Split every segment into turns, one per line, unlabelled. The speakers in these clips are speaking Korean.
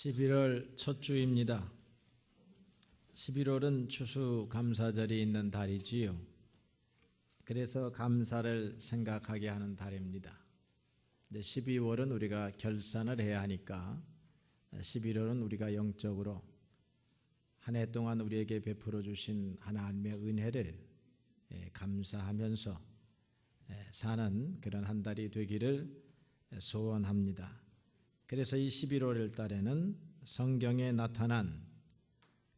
11월 첫 주입니다. 11월은 추수 감사절이 있는 달이지요. 그래서 감사를 생각하게 하는 달입니다. 12월은 우리가 결산을 해야 하니까 11월은 우리가 영적으로 한 해 동안 우리에게 베풀어 주신 하나님의 은혜를 예, 감사하면서 예, 사는 그런 한 달이 되기를 소원합니다. 그래서 이 11월 달에는 성경에 나타난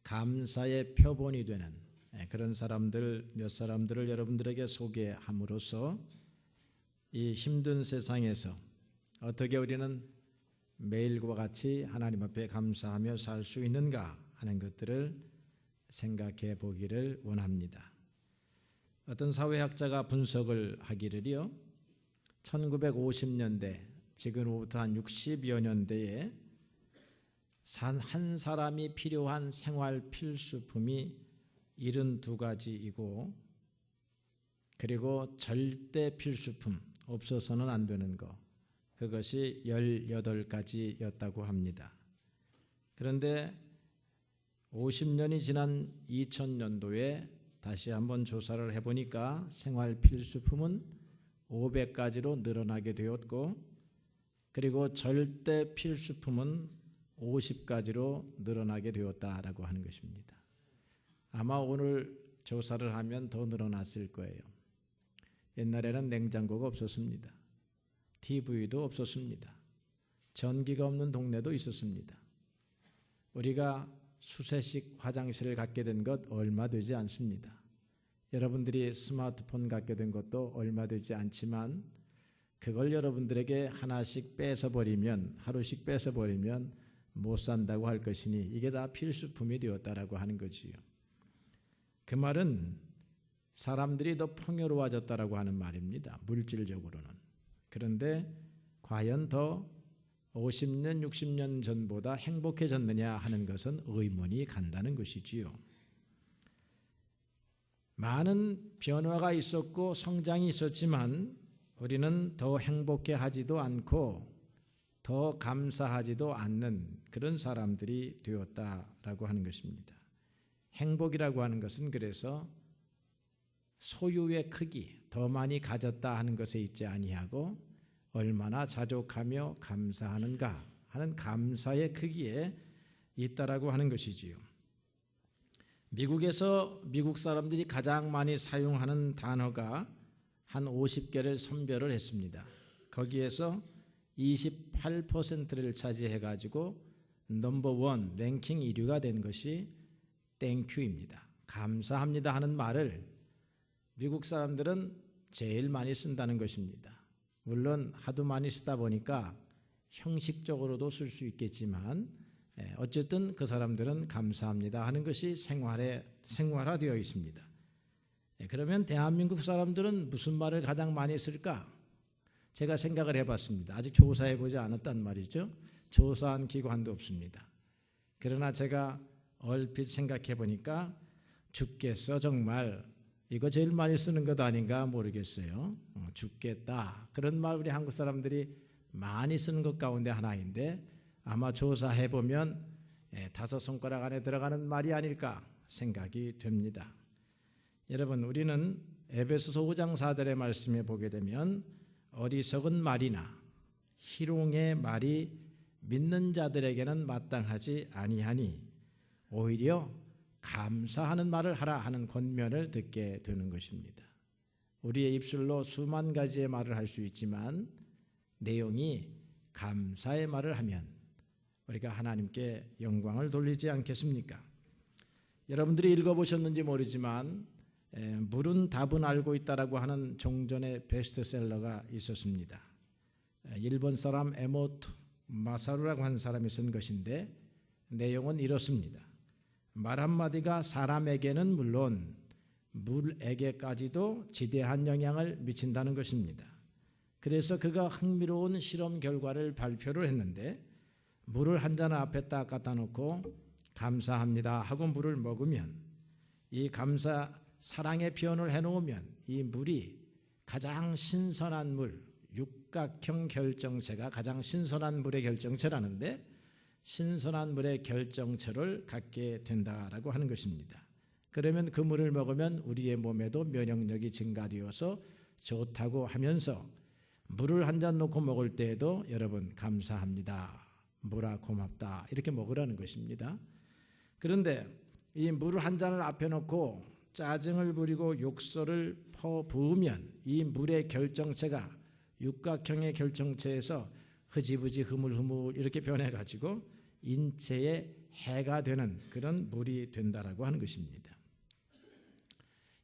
감사의 표본이 되는 예, 그런 사람들 몇 사람들을 여러분들에게 소개함으로써 이 힘든 세상에서 어떻게 우리는 매일과 같이 하나님 앞에 감사하며 살 수 있는가 하는 것들을 생각해 보기를 원합니다. 어떤 사회학자가 분석을 하기를요. 1950년대 지금부터 한 60여 년대에 한 사람이 필요한 생활 필수품이 72가지이고 그리고 절대 필수품 없어서는 안 되는 것 그것이 18가지였다고 합니다. 그런데 50년이 지난 2000년도에 다시 한번 조사를 해보니까 생활 필수품은 500가지로 늘어나게 되었고 그리고 절대 필수품은 50가지로 늘어나게 되었다라고 하는 것입니다. 아마 오늘 조사를 하면 더 늘어났을 거예요. 옛날에는 냉장고가 없었습니다. TV도 없었습니다. 전기가 없는 동네도 있었습니다. 우리가 수세식 화장실을 갖게 된 것 얼마 되지 않습니다. 여러분들이 스마트폰 갖게 된 것도 얼마 되지 않지만 그걸 여러분들에게 하나씩 뺏어 버리면 하루씩 뺏어 버리면 못 산다고 할 것이니 이게 다 필수품이 되었다라고 하는 거지요. 그 말은 사람들이 더 풍요로워졌다라고 하는 말입니다. 물질적으로는. 그런데 과연 더 50년, 60년 전보다 행복해졌느냐 하는 것은 의문이 간다는 것이지요. 많은 변화가 있었고 성장이 있었지만 우리는 더 행복해 하지도 않고 더 감사하지도 않는 그런 사람들이 되었다라고 하는 것입니다. 행복이라고 하는 것은 그래서 소유의 크기, 더 많이 가졌다 하는 것에 있지 아니하고 얼마나 자족하며 감사하는가 하는 감사의 크기에 있다라고 하는 것이지요. 미국에서 미국 사람들이 가장 많이 사용하는 단어가 한 50개를 선별을 했습니다. 거기에서 28%를 차지해 가지고 넘버 원 랭킹 1위가 된 것이 땡큐입니다. 감사합니다 하는 말을 미국 사람들은 제일 많이 쓴다는 것입니다. 물론 하도 많이 쓰다 보니까 형식적으로도 쓸 수 있겠지만 예, 어쨌든 그 사람들은 감사합니다 하는 것이 생활에 생활화되어 있습니다. 예, 그러면 대한민국 사람들은 무슨 말을 가장 많이 쓸까? 제가 생각을 해봤습니다. 아직 조사해 보지 않았단 말이죠. 조사한 기관도 없습니다. 그러나 제가 얼핏 생각해 보니까 죽겠어 정말 이거 제일 많이 쓰는 것 아닌가 모르겠어요. 어, 죽겠다 그런 말 우리 한국 사람들이 많이 쓰는 것 가운데 하나인데 아마 조사해 보면 예, 다섯 손가락 안에 들어가는 말이 아닐까 생각이 됩니다. 여러분 우리는 에베소서 5장 4절의 말씀에 보게 되면 어리석은 말이나 희롱의 말이 믿는 자들에게는 마땅하지 아니하니 오히려 감사하는 말을 하라 하는 권면을 듣게 되는 것입니다. 우리의 입술로 수만 가지의 말을 할 수 있지만 내용이 감사의 말을 하면 우리가 하나님께 영광을 돌리지 않겠습니까? 여러분들이 읽어보셨는지 모르지만 물은 답은 알고 있다라고 하는 종전의 베스트셀러가 있었습니다. 일본 사람 에모토 마사루라고 하는 사람이 쓴 것인데 내용은 이렇습니다. 말 한마디가 사람에게는 물론 물에게까지도 지대한 영향을 미친다는 것입니다. 그래서 그가 흥미로운 실험 결과를 발표를 했는데 물을 한 잔 앞에 딱 갖다 놓고 감사합니다 하고 물을 먹으면 이 감사 사랑의 표현을 해 놓으면 이 물이 가장 신선한 물 육각형 결정체가 가장 신선한 물의 결정체라는데 신선한 물의 결정체를 갖게 된다라고 하는 것입니다. 그러면 그 물을 먹으면 우리의 몸에도 면역력이 증가되어서 좋다고 하면서 물을 한 잔 놓고 먹을 때에도 여러분 감사합니다. 물아 고맙다. 이렇게 먹으라는 것입니다. 그런데 이물한 잔을 앞에 놓고 짜증을 부리고 욕설을 퍼 부으면 이 물의 결정체가 육각형의 결정체에서 흐지부지 흐물흐물 이렇게 변해 가지고 인체에 해가 되는 그런 물이 된다라고 하는 것입니다.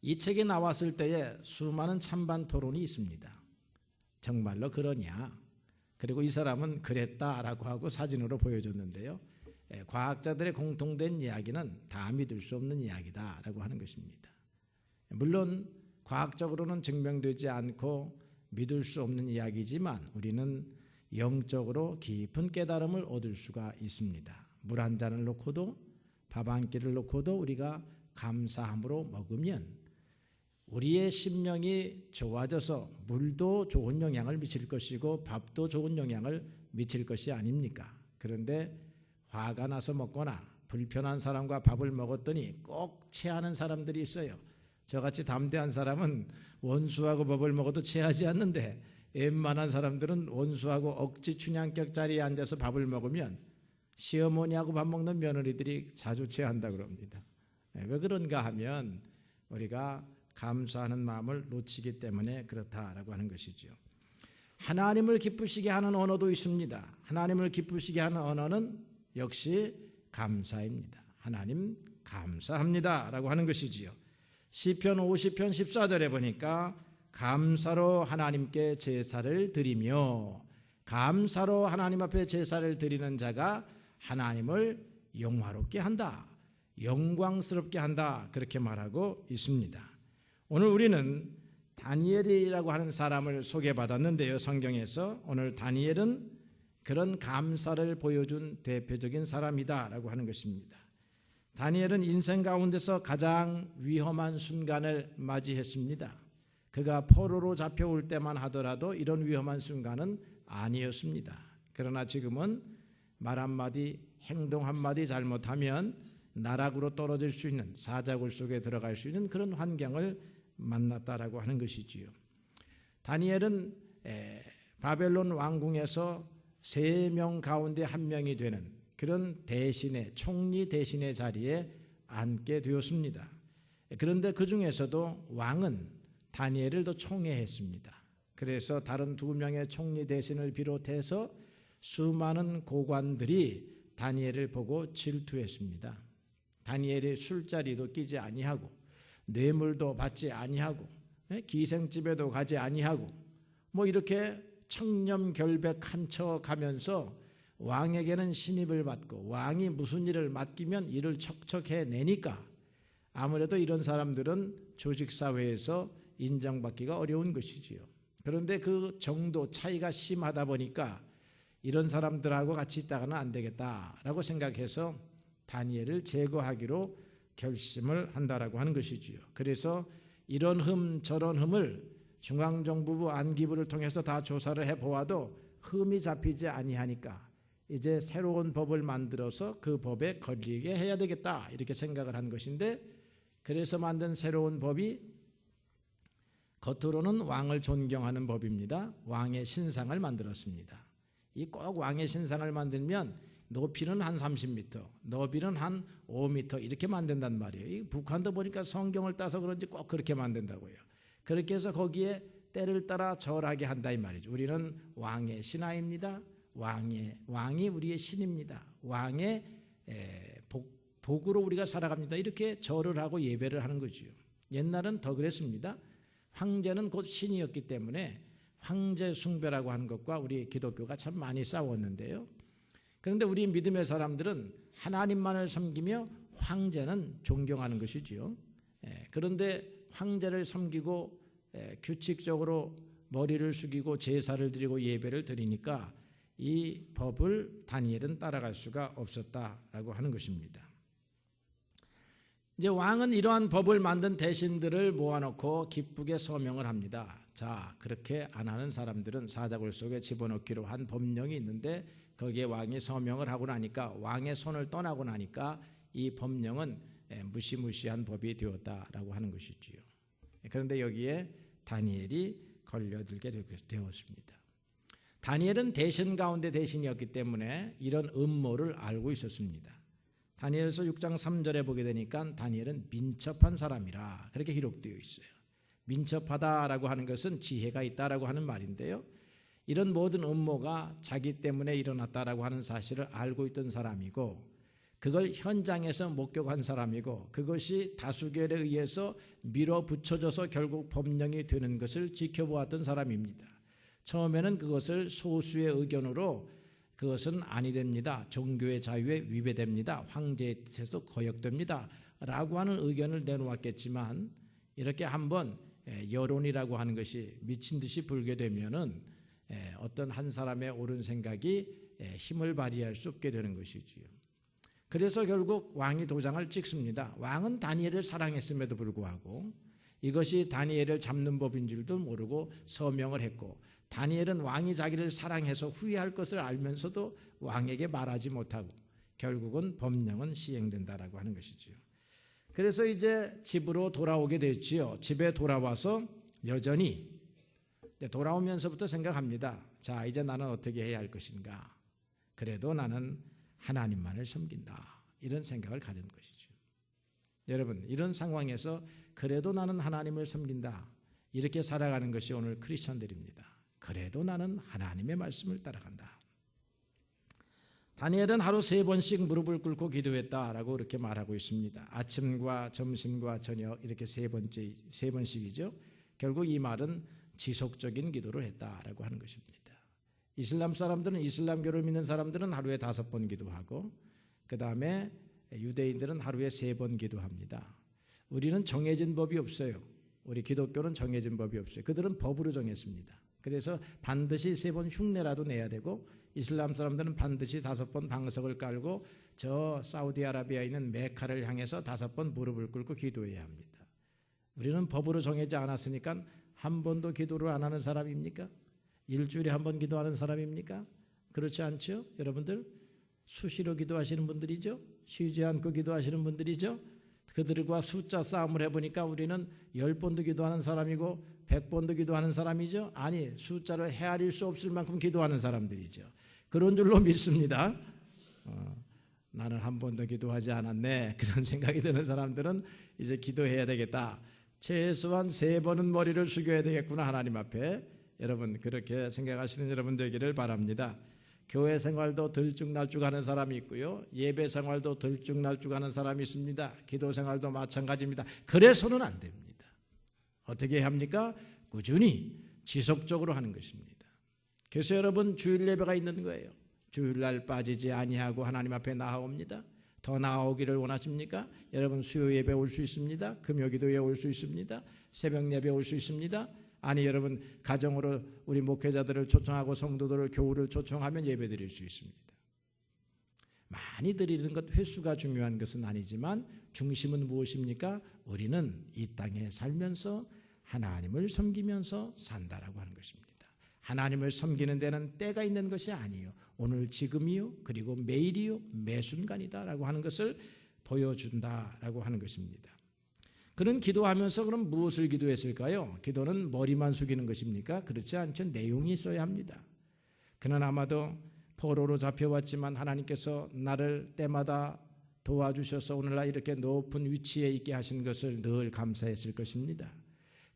이 책이 나왔을 때에 수많은 찬반 토론이 있습니다. 정말로 그러냐? 그리고 이 사람은 그랬다라고 하고 사진으로 보여줬는데요. 예, 과학자들의 공통된 이야기는 다 믿을 수 없는 이야기다라고 하는 것입니다. 물론 과학적으로는 증명되지 않고 믿을 수 없는 이야기지만 우리는 영적으로 깊은 깨달음을 얻을 수가 있습니다. 물 한 잔을 놓고도 밥 한 끼를 놓고도 우리가 감사함으로 먹으면 우리의 심령이 좋아져서 물도 좋은 영향을 미칠 것이고 밥도 좋은 영향을 미칠 것이 아닙니까? 그런데 화가 나서 먹거나 불편한 사람과 밥을 먹었더니 꼭 체하는 사람들이 있어요. 저같이 담대한 사람은 원수하고 밥을 먹어도 체하지 않는데 웬만한 사람들은 원수하고 억지 춘향격 자리에 앉아서 밥을 먹으면 시어머니하고 밥 먹는 며느리들이 자주 체한다 그럽니다. 네, 왜 그런가 하면 우리가 감사하는 마음을 놓치기 때문에 그렇다라고 하는 것이죠. 하나님을 기쁘시게 하는 언어도 있습니다. 하나님을 기쁘시게 하는 언어는 역시 감사입니다. 하나님 감사합니다라고 하는 것이지요. 시편 50편 14절에 보니까 감사로 하나님께 제사를 드리며 감사로 하나님 앞에 제사를 드리는 자가 하나님을 영화롭게 한다. 영광스럽게 한다. 그렇게 말하고 있습니다. 오늘 우리는 다니엘이라고 하는 사람을 소개받았는데요. 성경에서 오늘 다니엘은 그런 감사를 보여준 대표적인 사람이다라고 하는 것입니다. 다니엘은 인생 가운데서 가장 위험한 순간을 맞이했습니다. 그가 포로로 잡혀올 때만 하더라도 이런 위험한 순간은 아니었습니다. 그러나 지금은 말 한마디, 행동 한마디 잘못하면 나락으로 떨어질 수 있는 사자굴 속에 들어갈 수 있는 그런 환경을 만났다라고 하는 것이지요. 다니엘은 바벨론 왕궁에서 세 명 가운데 한 명이 되는 그런 대신의 총리 대신의 자리에 앉게 되었습니다. 그런데 그 중에서도 왕은 다니엘을 더 총애했습니다. 그래서 다른 두 명의 총리 대신을 비롯해서 수많은 고관들이 다니엘을 보고 질투했습니다. 다니엘의 술자리도 끼지 아니하고 뇌물도 받지 아니하고 예? 기생집에도 가지 아니하고 뭐 이렇게 청렴결백한 척 가면서 왕에게는 신입을 받고 왕이 무슨 일을 맡기면 일을 척척해 내니까 아무래도 이런 사람들은 조직 사회에서 인정받기가 어려운 것이지요. 그런데 그 정도 차이가 심하다 보니까 이런 사람들하고 같이 있다가는 안 되겠다라고 생각해서 다니엘을 제거하기로 결심을 한다라고 하는 것이지요. 그래서 이런 흠 저런 흠을 중앙정부부 안기부를 통해서 다 조사를 해 보아도 흠이 잡히지 아니하니까 이제 새로운 법을 만들어서 그 법에 걸리게 해야 되겠다 이렇게 생각을 한 것인데 그래서 만든 새로운 법이 겉으로는 왕을 존경하는 법입니다. 왕의 신상을 만들었습니다. 이 꼭 왕의 신상을 만들면 높이는 한 30m, 너비는 한 5m 이렇게 만든단 말이에요. 북한도 보니까 성경을 따서 그런지 꼭 그렇게 만든다고요. 그렇게 해서 거기에 때를 따라 절하게 한다 이 말이죠. 우리는 왕의 신하입니다. 왕의 왕이 우리의 신입니다. 왕의 복, 복으로 우리가 살아갑니다. 이렇게 절을 하고 예배를 하는 거죠. 옛날은 더 그랬습니다. 황제는 곧 신이었기 때문에 황제 숭배라고 하는 것과 우리 기독교가 참 많이 싸웠는데요. 그런데 우리 믿음의 사람들은 하나님만을 섬기며 황제는 존경하는 것이지요. 그런데 황제를 섬기고 규칙적으로 머리를 숙이고 제사를 드리고 예배를 드리니까 이 법을 다니엘은 따라갈 수가 없었다라고 하는 것입니다. 이제 왕은 이러한 법을 만든 대신들을 모아놓고 기쁘게 서명을 합니다. 자, 그렇게 안 하는 사람들은 사자굴 속에 집어넣기로 한 법령이 있는데 거기에 왕이 서명을 하고 나니까 왕의 손을 떠나고 나니까 이 법령은 예, 무시무시한 법이 되었다라고 하는 것이지요. 그런데 여기에 다니엘이 걸려들게 되었습니다. 다니엘은 대신 가운데 대신이었기 때문에 이런 음모를 알고 있었습니다. 다니엘서 6장 3절에 보게 되니까 다니엘은 민첩한 사람이라 그렇게 기록되어 있어요. 민첩하다라고 하는 것은 지혜가 있다라고 하는 말인데요. 이런 모든 음모가 자기 때문에 일어났다라고 하는 사실을 알고 있던 사람이고 그걸 현장에서 목격한 사람이고 그것이 다수결에 의해서 밀어붙여져서 결국 법령이 되는 것을 지켜보았던 사람입니다. 처음에는 그것을 소수의 의견으로 그것은 아니 됩니다. 종교의 자유에 위배됩니다. 황제의 뜻에서 거역됩니다. 라고 하는 의견을 내놓았겠지만 이렇게 한번 여론이라고 하는 것이 미친 듯이 불게 되면은 어떤 한 사람의 옳은 생각이 힘을 발휘할 수 없게 되는 것이지요. 그래서 결국 왕이 도장을 찍습니다. 왕은 다니엘을 사랑했음에도 불구하고 이것이 다니엘을 잡는 법인 줄도 모르고 서명을 했고 다니엘은 왕이 자기를 사랑해서 후회할 것을 알면서도 왕에게 말하지 못하고 결국은 법령은 시행된다라고 하는 것이지요. 그래서 이제 집으로 돌아오게 됐지요. 집에 돌아와서 여전히 돌아오면서부터 생각합니다. 자, 이제 나는 어떻게 해야 할 것인가? 그래도 나는 하나님만을 섬긴다. 이런 생각을 가진 것이죠. 여러분, 이런 상황에서 그래도 나는 하나님을 섬긴다. 이렇게 살아가는 것이 오늘 크리스천들입니다. 그래도 나는 하나님의 말씀을 따라간다. 다니엘은 하루 세 번씩 무릎을 꿇고 기도했다라고 이렇게 말하고 있습니다. 아침과 점심과 저녁 이렇게 세 번째 세 번씩이죠. 결국 이 말은 지속적인 기도를 했다라고 하는 것입니다. 이슬람 사람들은 이슬람교를 믿는 사람들은 하루에 다섯 번 기도하고 그 다음에 유대인들은 하루에 세 번 기도합니다. 우리는 정해진 법이 없어요. 우리 기독교는 정해진 법이 없어요. 그들은 법으로 정했습니다. 그래서 반드시 세 번 흉내라도 내야 되고 이슬람 사람들은 반드시 다섯 번 방석을 깔고 저 사우디아라비아에 있는 메카를 향해서 다섯 번 무릎을 꿇고 기도해야 합니다. 우리는 법으로 정해지 않았으니까 한 번도 기도를 안 하는 사람입니까? 일주일에 한 번 기도하는 사람입니까? 그렇지 않죠? 여러분들 수시로 기도하시는 분들이죠. 쉬지 않고 기도하시는 분들이죠. 그들과 숫자 싸움을 해보니까 우리는 열 번도 기도하는 사람이고 백 번도 기도하는 사람이죠. 아니 숫자를 헤아릴 수 없을 만큼 기도하는 사람들이죠. 그런 줄로 믿습니다. 어, 나는 한 번도 기도하지 않았네. 그런 생각이 드는 사람들은 이제 기도해야 되겠다. 최소한 세 번은 머리를 숙여야 되겠구나 하나님 앞에 여러분 그렇게 생각하시는 여러분 되기를 바랍니다. 교회 생활도 들쭉날쭉 하는 사람이 있고요. 예배 생활도 들쭉날쭉 하는 사람이 있습니다. 기도 생활도 마찬가지입니다. 그래서는 안 됩니다. 어떻게 합니까? 꾸준히 지속적으로 하는 것입니다. 그래서 여러분 주일 예배가 있는 거예요. 주일날 빠지지 아니하고 하나님 앞에 나아옵니다. 더 나아오기를 원하십니까? 여러분 수요 예배 올 수 있습니다. 금요 기도에 올 수 있습니다. 새벽 예배 올 수 있습니다. 아니 여러분 가정으로 우리 목회자들을 초청하고 성도들을 교우를 초청하면 예배 드릴 수 있습니다. 많이 드리는 것 횟수가 중요한 것은 아니지만 중심은 무엇입니까? 우리는 이 땅에 살면서 하나님을 섬기면서 산다라고 하는 것입니다. 하나님을 섬기는 데는 때가 있는 것이 아니요. 오늘 지금이요. 그리고 매일이요. 매 순간이다라고 하는 것을 보여준다라고 하는 것입니다. 그는 기도하면서 그럼 무엇을 기도했을까요? 기도는 머리만 숙이는 것입니까? 그렇지 않죠. 내용이 있어야 합니다. 그는 아마도 포로로 잡혀왔지만 하나님께서 나를 때마다 도와주셔서 오늘날 이렇게 높은 위치에 있게 하신 것을 늘 감사했을 것입니다.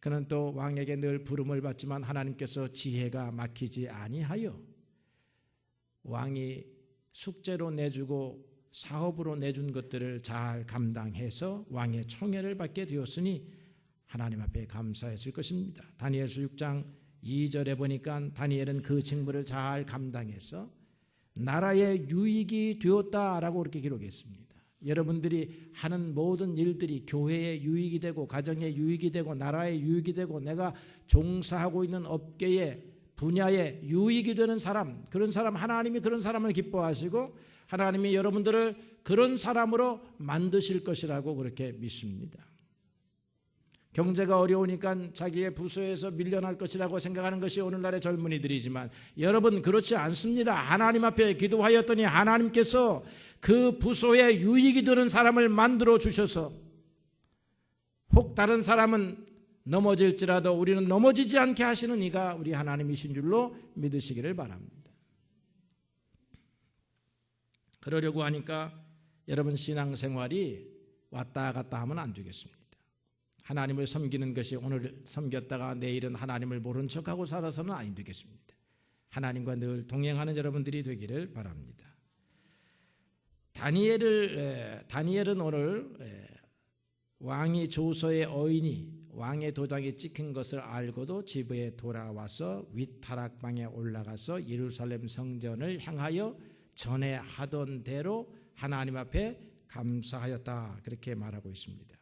그는 또 왕에게 늘 부름을 받지만 하나님께서 지혜가 막히지 아니하여 왕이 숙제로 내주고 사업으로 내준 것들을 잘 감당해서 왕의 총애를 받게 되었으니 하나님 앞에 감사했을 것입니다. 다니엘서 6장 2절에 보니까 다니엘은 그 직무를 잘 감당해서 나라의 유익이 되었다라고 그렇게 기록했습니다. 여러분들이 하는 모든 일들이 교회의 유익이 되고 가정의 유익이 되고 나라의 유익이 되고 내가 종사하고 있는 업계의 분야의 유익이 되는 사람 그런 사람 하나님이 그런 사람을 기뻐하시고 하나님이 여러분들을 그런 사람으로 만드실 것이라고 그렇게 믿습니다. 경제가 어려우니까 자기의 부서에서 밀려날 것이라고 생각하는 것이 오늘날의 젊은이들이지만 여러분 그렇지 않습니다. 하나님 앞에 기도하였더니 하나님께서 그 부서에 유익이 되는 사람을 만들어 주셔서 혹 다른 사람은 넘어질지라도 우리는 넘어지지 않게 하시는 이가 우리 하나님이신 줄로 믿으시기를 바랍니다. 그러려고 하니까 여러분 신앙생활이 왔다 갔다 하면 안 되겠습니다. 하나님을 섬기는 것이 오늘 섬겼다가 내일은 하나님을 모른 척하고 살아서는 아니 되겠습니다. 하나님과 늘 동행하는 여러분들이 되기를 바랍니다. 다니엘을 다니엘은 오늘 왕이 조서의 어인이 왕의 도장이 찍힌 것을 알고도 집에 돌아와서 윗타락방에 올라가서 예루살렘 성전을 향하여 전에 하던 대로 하나님 앞에 감사하였다 그렇게 말하고 있습니다.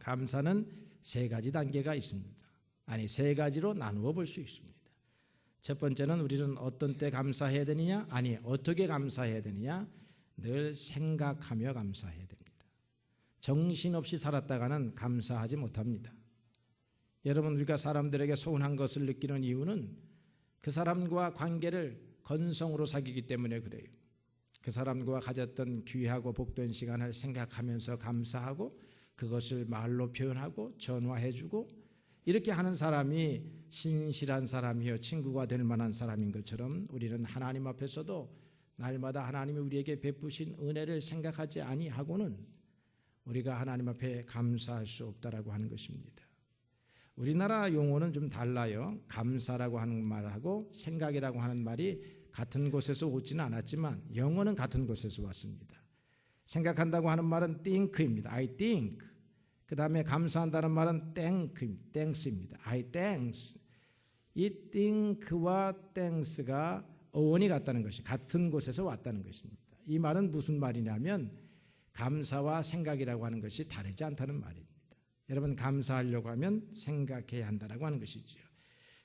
감사는 세 가지 단계가 있습니다. 아니 세 가지로 나누어 볼 수 있습니다. 첫 번째는 우리는 어떤 때 감사해야 되느냐? 아니 어떻게 감사해야 되느냐? 늘 생각하며 감사해야 됩니다. 정신없이 살았다가는 감사하지 못합니다. 여러분 우리가 사람들에게 서운한 것을 느끼는 이유는 그 사람과 관계를 건성으로 사귀기 때문에 그래요. 그 사람과 가졌던 귀하고 복된 시간을 생각하면서 감사하고 그것을 말로 표현하고 전화해주고 이렇게 하는 사람이 신실한 사람이요 친구가 될 만한 사람인 것처럼 우리는 하나님 앞에서도 날마다 하나님이 우리에게 베푸신 은혜를 생각하지 아니하고는 우리가 하나님 앞에 감사할 수 없다라고 하는 것입니다. 우리나라 용어는 좀 달라요. 감사라고 하는 말하고 생각이라고 하는 말이 같은 곳에서 오지는 않았지만 영어는 같은 곳에서 왔습니다. 생각한다고 하는 말은 think입니다. I think. 그 다음에 감사한다는 말은 thank, thanks입니다. I thanks. 이 think와 thanks가 어원이 같다는 것이 같은 곳에서 왔다는 것입니다. 이 말은 무슨 말이냐면 감사와 생각이라고 하는 것이 다르지 않다는 말입니다. 여러분 감사하려고 하면 생각해야 한다라고 하는 것이지요.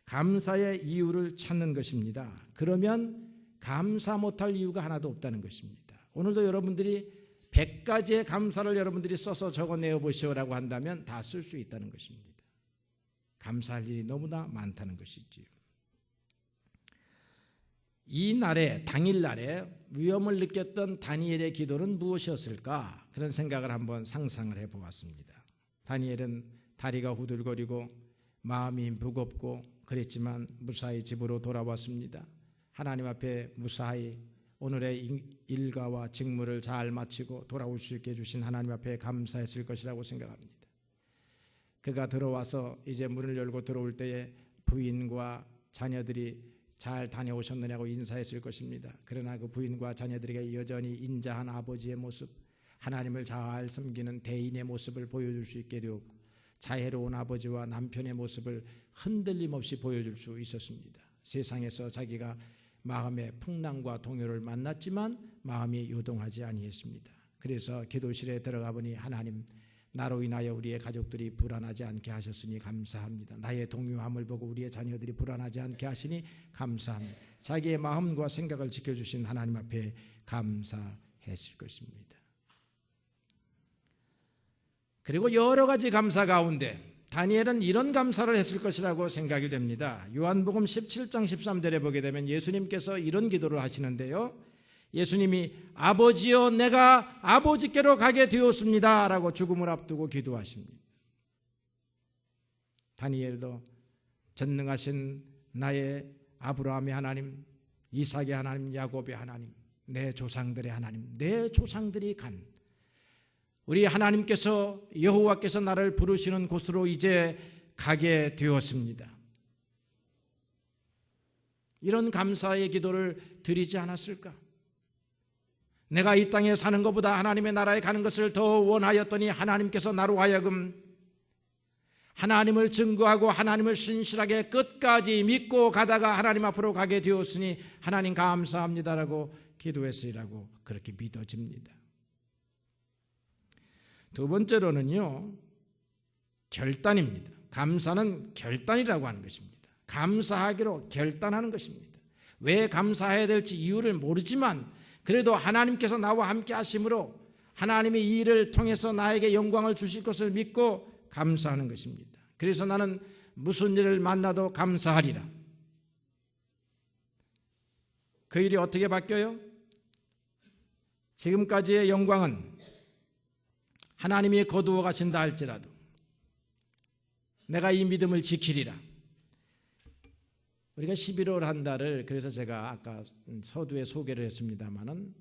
감사의 이유를 찾는 것입니다. 그러면 감사 못할 이유가 하나도 없다는 것입니다. 오늘도 여러분들이 100가지의 감사를 여러분들이 써서 적어내어 보시오라고 한다면 다 쓸 수 있다는 것입니다. 감사할 일이 너무나 많다는 것이지요. 이 날에 당일 날에 위험을 느꼈던 다니엘의 기도는 무엇이었을까? 그런 생각을 한번 상상을 해 보았습니다. 다니엘은 다리가 후들거리고 마음이 무겁고 그랬지만 무사히 집으로 돌아왔습니다. 하나님 앞에 무사히 오늘의 일가와 직무를 잘 마치고 돌아올 수 있게 해주신 하나님 앞에 감사했을 것이라고 생각합니다. 그가 들어와서 이제 문을 열고 들어올 때에 부인과 자녀들이 잘 다녀오셨느냐고 인사했을 것입니다. 그러나 그 부인과 자녀들에게 여전히 인자한 아버지의 모습, 하나님을 잘 섬기는 대인의 모습을 보여줄 수 있게 되었고 자애로운 아버지와 남편의 모습을 흔들림 없이 보여줄 수 있었습니다. 세상에서 자기가 마음의 풍랑과 동요를 만났지만 마음이 요동하지 아니했습니다. 그래서 기도실에 들어가 보니 하나님 나로 인하여 우리의 가족들이 불안하지 않게 하셨으니 감사합니다. 나의 동요함을 보고 우리의 자녀들이 불안하지 않게 하시니 감사합니다. 자기의 마음과 생각을 지켜주신 하나님 앞에 감사했을 것입니다. 그리고 여러 가지 감사 가운데 다니엘은 이런 감사를 했을 것이라고 생각이 됩니다. 요한복음 17장 13절에 보게 되면 예수님께서 이런 기도를 하시는데요. 예수님이 아버지여 내가 아버지께로 가게 되었습니다. 라고 죽음을 앞두고 기도하십니다. 다니엘도 전능하신 나의 아브라함의 하나님, 이삭의 하나님, 야곱의 하나님, 내 조상들의 하나님, 내 조상들이 간 우리 하나님께서 여호와께서 나를 부르시는 곳으로 이제 가게 되었습니다. 이런 감사의 기도를 드리지 않았을까? 내가 이 땅에 사는 것보다 하나님의 나라에 가는 것을 더 원하였더니 하나님께서 나로 하여금 하나님을 증거하고 하나님을 신실하게 끝까지 믿고 가다가 하나님 앞으로 가게 되었으니 하나님 감사합니다라고 기도했으리라고 그렇게 믿어집니다. 두 번째로는요, 결단입니다. 감사는 결단이라고 하는 것입니다. 감사하기로 결단하는 것입니다. 왜 감사해야 될지 이유를 모르지만 그래도 하나님께서 나와 함께 하심으로 하나님이 이 일을 통해서 나에게 영광을 주실 것을 믿고 감사하는 것입니다. 그래서 나는 무슨 일을 만나도 감사하리라. 그 일이 어떻게 바뀌어요? 지금까지의 영광은 하나님이 거두어 가신다 할지라도 내가 이 믿음을 지키리라. 우리가 11월 한 달을 그래서 제가 아까 서두에 소개를 했습니다마는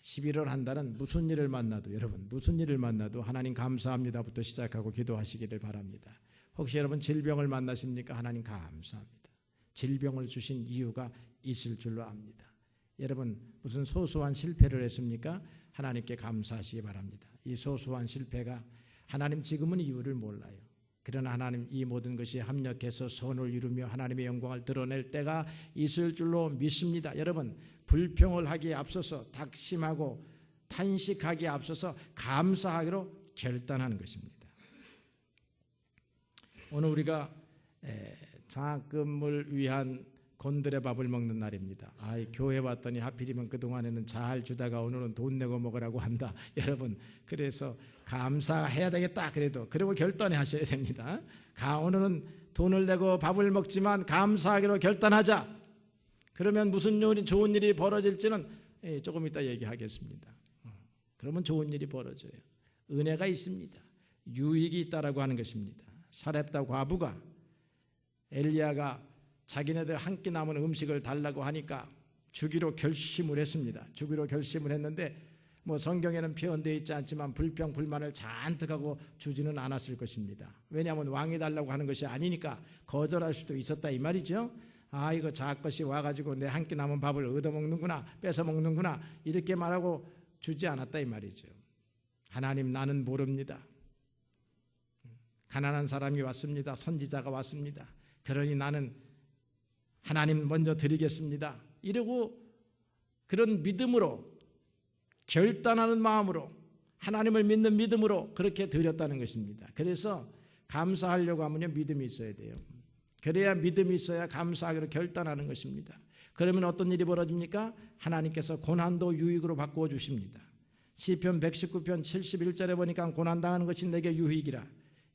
11월 한 달은 무슨 일을 만나도 여러분 무슨 일을 만나도 하나님 감사합니다부터 시작하고 기도하시기를 바랍니다. 혹시 여러분 질병을 만나십니까? 하나님 감사합니다. 질병을 주신 이유가 있을 줄로 압니다. 여러분 무슨 소소한 실패를 했습니까? 하나님께 감사하시기 바랍니다. 이 소소한 실패가 하나님 지금은 이유를 몰라요. 그러나 하나님 이 모든 것이 합력해서 선을 이루며 하나님의 영광을 드러낼 때가 있을 줄로 믿습니다. 여러분 불평을 하기에 앞서서 닥심하고 탄식하기에 앞서서 감사하기로 결단하는 것입니다. 오늘 우리가 장학금을 위한 곤드레 밥을 먹는 날입니다. 아, 교회 왔더니 하필이면 그동안에는 잘 주다가 오늘은 돈 내고 먹으라고 한다. 여러분, 그래서 감사해야 되겠다. 그래도 그리고 결단해 하셔야 됩니다. 가 오늘은 돈을 내고 밥을 먹지만 감사하기로 결단하자. 그러면 무슨 일이 좋은 일이 벌어질지는 예, 조금 이따 얘기하겠습니다. 어, 그러면 좋은 일이 벌어져요. 은혜가 있습니다. 유익이 있다라고 하는 것입니다. 사렙다 과부가 엘리야가 자기네들 한 끼 남은 음식을 달라고 하니까 주기로 결심을 했습니다. 주기로 결심을 했는데 뭐 성경에는 표현되어 있지 않지만 불평 불만을 잔뜩 하고 주지는 않았을 것입니다. 왜냐하면 왕이 달라고 하는 것이 아니니까 거절할 수도 있었다 이 말이죠. 아 이거 작것이 와가지고 내 한 끼 남은 밥을 얻어먹는구나 뺏어 먹는구나 이렇게 말하고 주지 않았다 이 말이죠. 하나님 나는 모릅니다. 가난한 사람이 왔습니다. 선지자가 왔습니다. 그러니 나는 하나님 먼저 드리겠습니다. 이러고 그런 믿음으로 결단하는 마음으로 하나님을 믿는 믿음으로 그렇게 드렸다는 것입니다. 그래서 감사하려고 하면요 믿음이 있어야 돼요. 그래야 믿음이 있어야 감사하기로 결단하는 것입니다. 그러면 어떤 일이 벌어집니까? 하나님께서 고난도 유익으로 바꾸어 주십니다. 시편 119편 71절에 보니까 고난 당하는 것이 내게 유익이라.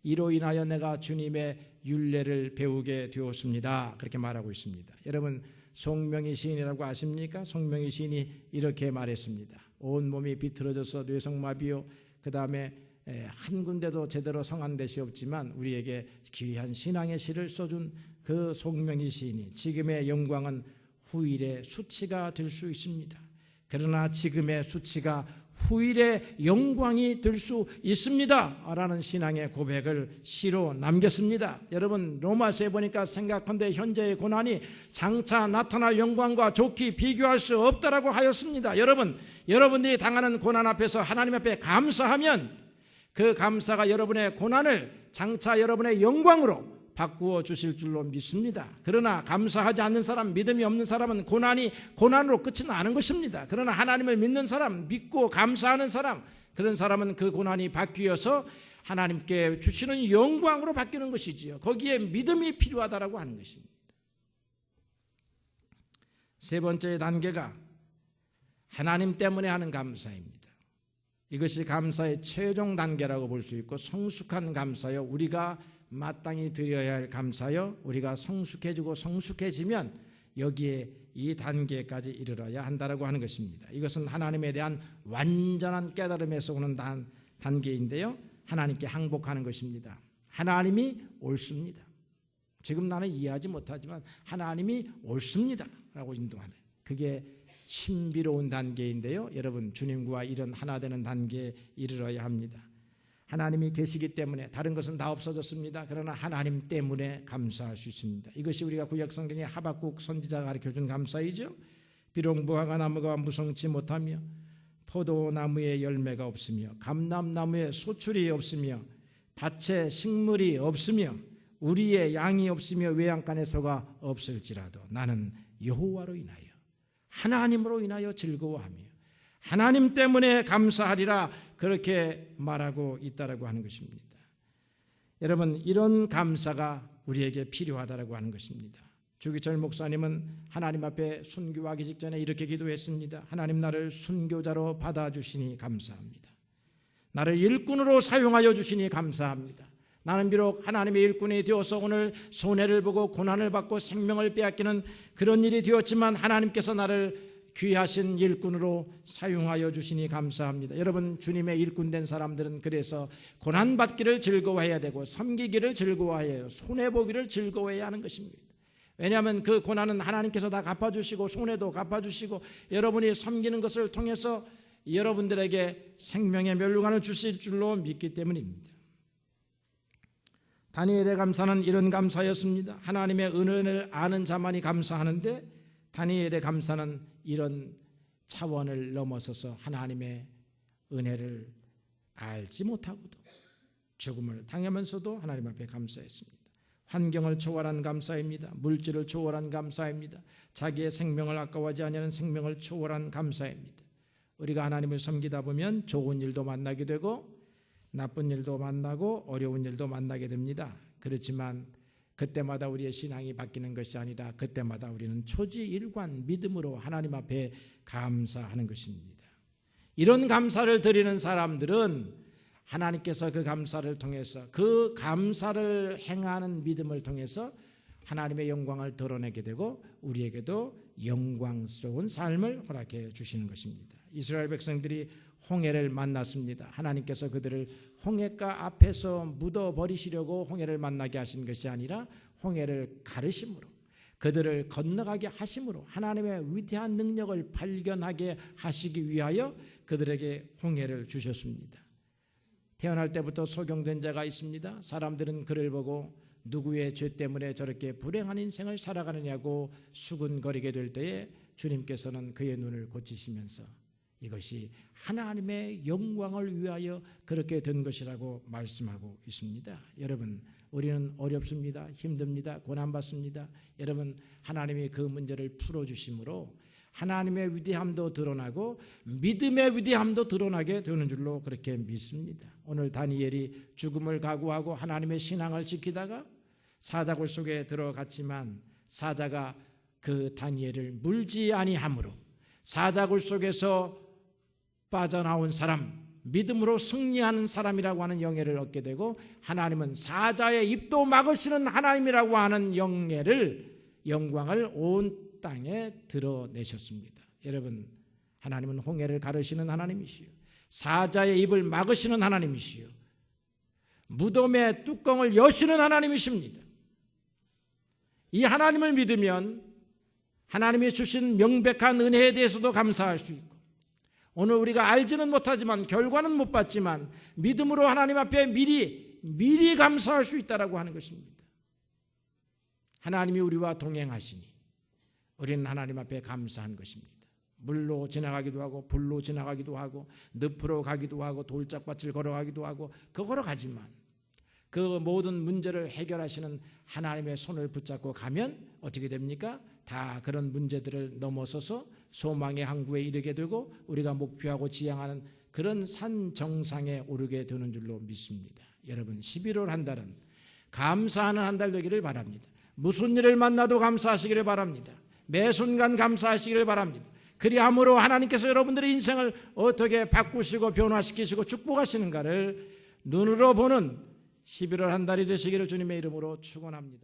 이로 인하여 내가 주님의 윤례를 배우게 되었습니다. 그렇게 말하고 있습니다. 여러분 송명희 시인이라고 아십니까? 송명희 시인이 이렇게 말했습니다. 온 몸이 비틀어져서 뇌성마비요. 그 다음에 한 군데도 제대로 성한 데이 없지만 우리에게 귀한 신앙의 시를 써준 그 송명희 시인이 지금의 영광은 후일의 수치가 될 수 있습니다. 그러나 지금의 수치가 후일의 영광이 될 수 있습니다. 라는 신앙의 고백을 시로 남겼습니다. 여러분, 로마서에 보니까 생각한데 현재의 고난이 장차 나타날 영광과 좋게 비교할 수 없다라고 하였습니다. 여러분, 여러분들이 당하는 고난 앞에서 하나님 앞에 감사하면 그 감사가 여러분의 고난을 장차 여러분의 영광으로 바꾸어 주실 줄로 믿습니다. 그러나 감사하지 않는 사람, 믿음이 없는 사람은 고난이 고난으로 끝이 나는 것입니다. 그러나 하나님을 믿는 사람, 믿고 감사하는 사람, 그런 사람은 그 고난이 바뀌어서 하나님께 주시는 영광으로 바뀌는 것이지요. 거기에 믿음이 필요하다라고 하는 것입니다. 세 번째 단계가 하나님 때문에 하는 감사입니다. 이것이 감사의 최종 단계라고 볼 수 있고 성숙한 감사요. 우리가 마땅히 드려야 할 감사요. 우리가 성숙해지고 성숙해지면 여기에 이 단계까지 이르러야 한다라고 하는 것입니다. 이것은 하나님에 대한 완전한 깨달음에서 오는 단, 단계인데요. 하나님께 항복하는 것입니다. 하나님이 옳습니다. 지금 나는 이해하지 못하지만 하나님이 옳습니다. 라고 인도하는. 그게 신비로운 단계인데요. 여러분, 주님과 이런 하나 되는 단계에 이르러야 합니다. 하나님이 계시기 때문에 다른 것은 다 없어졌습니다. 그러나 하나님 때문에 감사할 수 있습니다. 이것이 우리가 구약 성경의 하박국 선지자가 가르쳐 준 감사이죠. 비록 무화과 나무가 무성치 못하며 포도나무에 열매가 없으며 감람나무에 소출이 없으며 밭에 식물이 없으며 우리의 양이 없으며 외양간에 서가 없을지라도 나는 여호와로 인하여 하나님으로 인하여 즐거워하며 하나님 때문에 감사하리라 그렇게 말하고 있다라고 하는 것입니다. 여러분 이런 감사가 우리에게 필요하다라고 하는 것입니다. 주기철 목사님은 하나님 앞에 순교하기 직전에 이렇게 기도했습니다. 하나님 나를 순교자로 받아주시니 감사합니다. 나를 일꾼으로 사용하여 주시니 감사합니다. 나는 비록 하나님의 일꾼이 되어서 오늘 손해를 보고 고난을 받고 생명을 빼앗기는 그런 일이 되었지만 하나님께서 나를 귀하신 일꾼으로 사용하여 주시니 감사합니다. 여러분 주님의 일꾼 된 사람들은 그래서 고난 받기를 즐거워해야 되고 섬기기를 즐거워해야 해요. 손해 보기를 즐거워해야 하는 것입니다. 왜냐하면 그 고난은 하나님께서 다 갚아주시고 손해도 갚아주시고 여러분이 섬기는 것을 통해서 여러분들에게 생명의 멸류관을 주실 줄로 믿기 때문입니다. 다니엘의 감사는 이런 감사였습니다. 하나님의 은혜를 아는 자만이 감사하는데 다니엘의 감사는 이런 차원을 넘어서서 하나님의 은혜를 알지 못하고도 죽음을 당하면서도 하나님 앞에 감사했습니다. 환경을 초월한 감사입니다. 물질을 초월한 감사입니다. 자기의 생명을 아까워하지 않는 생명을 초월한 감사입니다. 우리가 하나님을 섬기다 보면 좋은 일도 만나게 되고 나쁜 일도 만나고 어려운 일도 만나게 됩니다. 그렇지만 그때마다 우리의 신앙이 바뀌는 것이 아니라 그때마다 우리는 초지일관 믿음으로 하나님 앞에 감사하는 것입니다. 이런 감사를 드리는 사람들은 하나님께서 그 감사를 통해서 그 감사를 행하는 믿음을 통해서 하나님의 영광을 드러내게 되고 우리에게도 영광스러운 삶을 허락해 주시는 것입니다. 이스라엘 백성들이 홍해를 만났습니다. 하나님께서 그들을 홍해가 앞에서 묻어 버리시려고 홍해를 만나게 하신 것이 아니라 홍해를 가르심으로 그들을 건너가게 하심으로 하나님의 위대한 능력을 발견하게 하시기 위하여 그들에게 홍해를 주셨습니다. 태어날 때부터 소경된 자가 있습니다. 사람들은 그를 보고 누구의 죄 때문에 저렇게 불행한 인생을 살아가느냐고 수군거리게 될 때에 주님께서는 그의 눈을 고치시면서 이것이 하나님의 영광을 위하여 그렇게 된 것이라고 말씀하고 있습니다. 여러분, 우리는 어렵습니다. 힘듭니다. 고난받습니다. 여러분, 하나님이 그 문제를 풀어주심으로 하나님의 위대함도 드러나고 믿음의 위대함도 드러나게 되는 줄로 그렇게 믿습니다. 오늘 다니엘이 죽음을 각오하고 하나님의 신앙을 지키다가 사자굴 속에 들어갔지만 사자가 그 다니엘을 물지 아니하므로 사자굴 속에서 빠져나온 사람 믿음으로 승리하는 사람이라고 하는 영예를 얻게 되고 하나님은 사자의 입도 막으시는 하나님이라고 하는 영예를 영광을 온 땅에 드러내셨습니다. 여러분 하나님은 홍해를 가르시는 하나님이시요 사자의 입을 막으시는 하나님이시요 무덤의 뚜껑을 여시는 하나님이십니다. 이 하나님을 믿으면 하나님이 주신 명백한 은혜에 대해서도 감사할 수 있고 오늘 우리가 알지는 못하지만 결과는 못 봤지만 믿음으로 하나님 앞에 미리 미리 감사할 수 있다라고 하는 것입니다. 하나님이 우리와 동행하시니 우리는 하나님 앞에 감사한 것입니다. 물로 지나가기도 하고 불로 지나가기도 하고 늪으로 가기도 하고 돌짝밭을 걸어가기도 하고 그 걸어가지만 그 모든 문제를 해결하시는 하나님의 손을 붙잡고 가면 어떻게 됩니까? 다 그런 문제들을 넘어서서 소망의 항구에 이르게 되고 우리가 목표하고 지향하는 그런 산 정상에 오르게 되는 줄로 믿습니다. 여러분 11월 한 달은 감사하는 한 달 되기를 바랍니다. 무슨 일을 만나도 감사하시기를 바랍니다. 매 순간 감사하시기를 바랍니다. 그리함으로 하나님께서 여러분들의 인생을 어떻게 바꾸시고 변화시키시고 축복하시는가를 눈으로 보는 11월 한 달이 되시기를 주님의 이름으로 축원합니다.